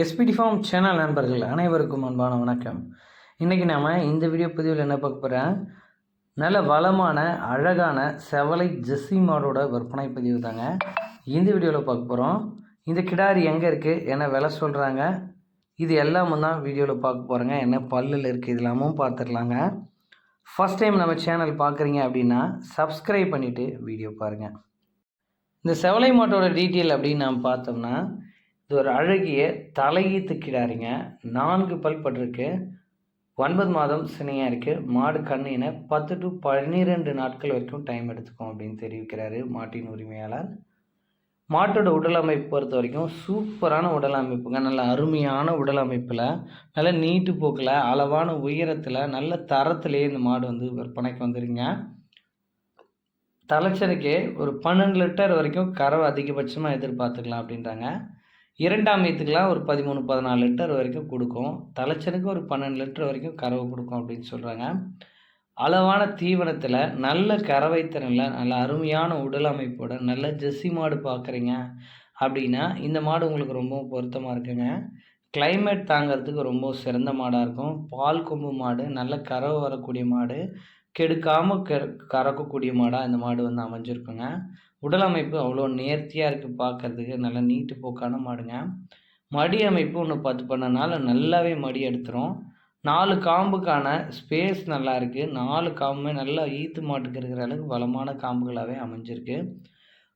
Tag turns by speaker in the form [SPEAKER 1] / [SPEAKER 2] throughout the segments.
[SPEAKER 1] SPD form channel நண்பர்கள் அனைவருக்கும் அன்பான வணக்கம். இன்றைக்கி நாம் இந்த வீடியோ பதிவில் என்ன பார்க்க போகிறேன் நல்ல வளமான அழகான செவலை ஜெஸ்ஸி மாடோட விற்பனை பதிவு தாங்க. இந்த வீடியோவில் பார்க்க போகிறோம் இந்த கிடாரி எங்கே இருக்குது என்ன விலை சொல்கிறாங்க இது எல்லாமும் தான் வீடியோவில் பார்க்க போகிறேங்க என்ன பல்லில் இருக்குது இதெல்லாமும் பார்த்துடலாங்க. ஃபஸ்ட் டைம் நம்ம சேனல் பார்க்குறீங்க அப்படின்னா சப்ஸ்கிரைப் பண்ணிவிட்டு வீடியோ பாருங்கள் இந்த செவலை மாட்டோட டீட்டெயில் அப்படின்னு நாம் பார்த்தோம்னா இது ஒரு அழகிய தலையீத்து கிடாரிங்க நான்கு பல் பட்டிருக்கு. ஒன்பது மாதம் சினையாக இருக்குது மாடு கண்ணின பத்து டு பன்னிரெண்டு நாட்கள் வரைக்கும் டைம் எடுத்துக்கும் அப்படின்னு தெரிவிக்கிறாரு மாட்டின் உரிமையாளர். மாட்டோட உடல் அமைப்பு பொறுத்த வரைக்கும் சூப்பரான உடல் அமைப்புங்க. நல்ல அருமையான உடல் அமைப்பில் நல்ல நீட்டு போக்கில் அளவான உயரத்தில் நல்ல தரத்துலேயே இந்த மாடு வந்து விற்பனைக்கு வந்துருங்க தலைச்சனுக்கே ஒரு பன்னெண்டு லிட்டர் வரைக்கும் கறவை அதிகபட்சமாக எதிர்பார்த்துக்கலாம் அப்படின்றாங்க. இரண்டாம் ஈத்துக்கெலாம் ஒரு பதிமூணு பதினாலு லிட்டர் வரைக்கும் கொடுக்கும். தலைச்சனுக்கு ஒரு பன்னெண்டு லிட்டர் வரைக்கும் கறவை கொடுக்கும் அப்படின்னு சொல்கிறாங்க அளவான தீவனத்தில் நல்ல கறவை திறனில் நல்ல அருமையான உடல் அமைப்போட நல்ல ஜெஸ்ஸி மாடு பார்க்குறீங்க அப்படின்னா இந்த மாடு உங்களுக்கு ரொம்ப பொருத்தமாக இருக்குங்க. கிளைமேட் தாங்கிறதுக்கு ரொம்ப சிறந்த மாடாக இருக்கும். பால் கொம்பு மாடு நல்ல கறவை வரக்கூடிய மாடு. கெடுக்காமல் க கறக்கக்கூடிய மாடாக இந்த மாடு வந்து அமைஞ்சிருக்குங்க. உடல் அமைப்பு அவ்வளோ நேர்த்தியாக இருக்குது பார்க்குறதுக்கு நல்ல நீட்டு போக்கான மாடுங்க. மடி அமைப்பு ஒன்று பார்த்து பண்ணனால நல்லாவே மடி எடுத்துரும். நாலு காம்புக்கான ஸ்பேஸ் நல்லா இருக்குது நாலு காம்புமே நல்லா ஈத்து மாட்டுக்கு இருக்கிற அளவுக்கு வளமான காம்புகளாகவே அமைஞ்சிருக்கு.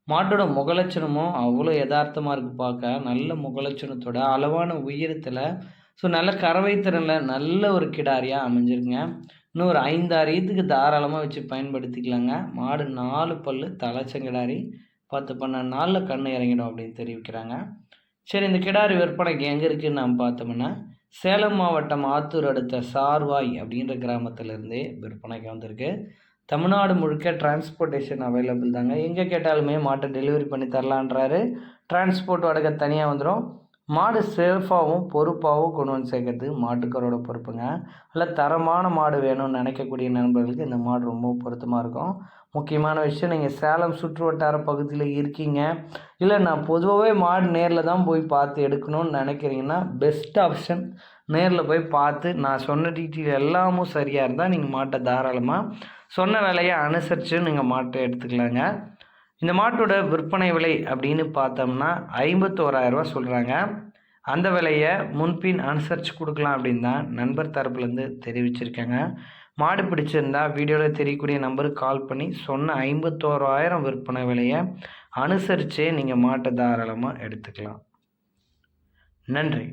[SPEAKER 1] மாட்டோட முகலட்சணமும் அவ்வளோ யதார்த்தமாக இருக்குது பார்க்க நல்ல முகலட்சணத்தோட அளவான உயரத்தில் ஸோ நல்ல கறவை திறனில் நல்ல ஒரு கிடாரியாக அமைஞ்சிருக்குங்க. இன்னும் ஒரு ஐந்தாறு ஈத்துக்கு தாராளமாக வச்சு பயன்படுத்திக்கலாங்க. மாடு நாலு பல் தலைச்சங்கிடாரி பத்து பன்னெண்டு நாளில் கண்ணு இறங்கிடும் அப்படின்னு தெரிவிக்கிறாங்க. சரி இந்த கிடாரி விற்பனைக்கு எங்கே இருக்குதுன்னு நாம் பார்த்தோம்னா சேலம் மாவட்டம் ஆத்தூர் அடுத்த சார்வாய் அப்படின்ற கிராமத்திலேருந்தே விற்பனைக்கு வந்திருக்கு. தமிழ்நாடு முழுக்க டிரான்ஸ்போர்ட்டேஷன் அவைலபிள் தாங்க. எங்கே கேட்டாலுமே மாட்டை டெலிவரி பண்ணி தரலான்றாரு. டிரான்ஸ்போர்ட் வாடகை தனியாக வந்துடும் மாடு சேஃபாகவும் பொறுப்பாகவும் கொண்டு வந்து சேர்க்கறது மாட்டுக்காரோட பொறுப்புங்க. நல்ல தரமான மாடு வேணும்னு நினைக்கக்கூடிய நண்பர்களுக்கு இந்த மாடு ரொம்ப பொருத்தமாக இருக்கும். முக்கியமான விஷயம் நீங்கள் சேலம் சுற்று வட்டார பகுதியில் இருக்கீங்க. இல்லை நான் பொதுவாகவே மாடு நேரில் தான் போய் பார்த்து எடுக்கணும்னு நினைக்கிறீங்கன்னா பெஸ்ட் ஆப்ஷன் நேரில் போய் பார்த்து நான் சொன்ன டீட்டெயில் எல்லாமும் சரியாக இருந்தால் நீங்கள் மாட்டை தாராளமாக சொன்ன வேலையை அனுசரித்து நீங்கள் மாட்டை எடுத்துக்கலாங்க. இந்த மாட்டோட விற்பனை விலை அப்படின்னு பார்த்தோம்னா ஐம்பத்தோராயிரரூவா சொல்கிறாங்க அந்த விலையை முன்பின் அனுசரித்து கொடுக்கலாம் அப்படின்னு தான் நண்பர் தரப்புலேருந்து தெரிவிச்சிருக்கேங்க. மாடு பிடிச்சிருந்தா வீடியோவில் தெரியக்கூடிய நம்பருக்கு கால் பண்ணி சொன்ன ஐம்பத்தோராயிரம் விற்பனை விலையை அனுசரித்தே நீங்கள் மாட்டை தாராளமாக எடுத்துக்கலாம். நன்றி.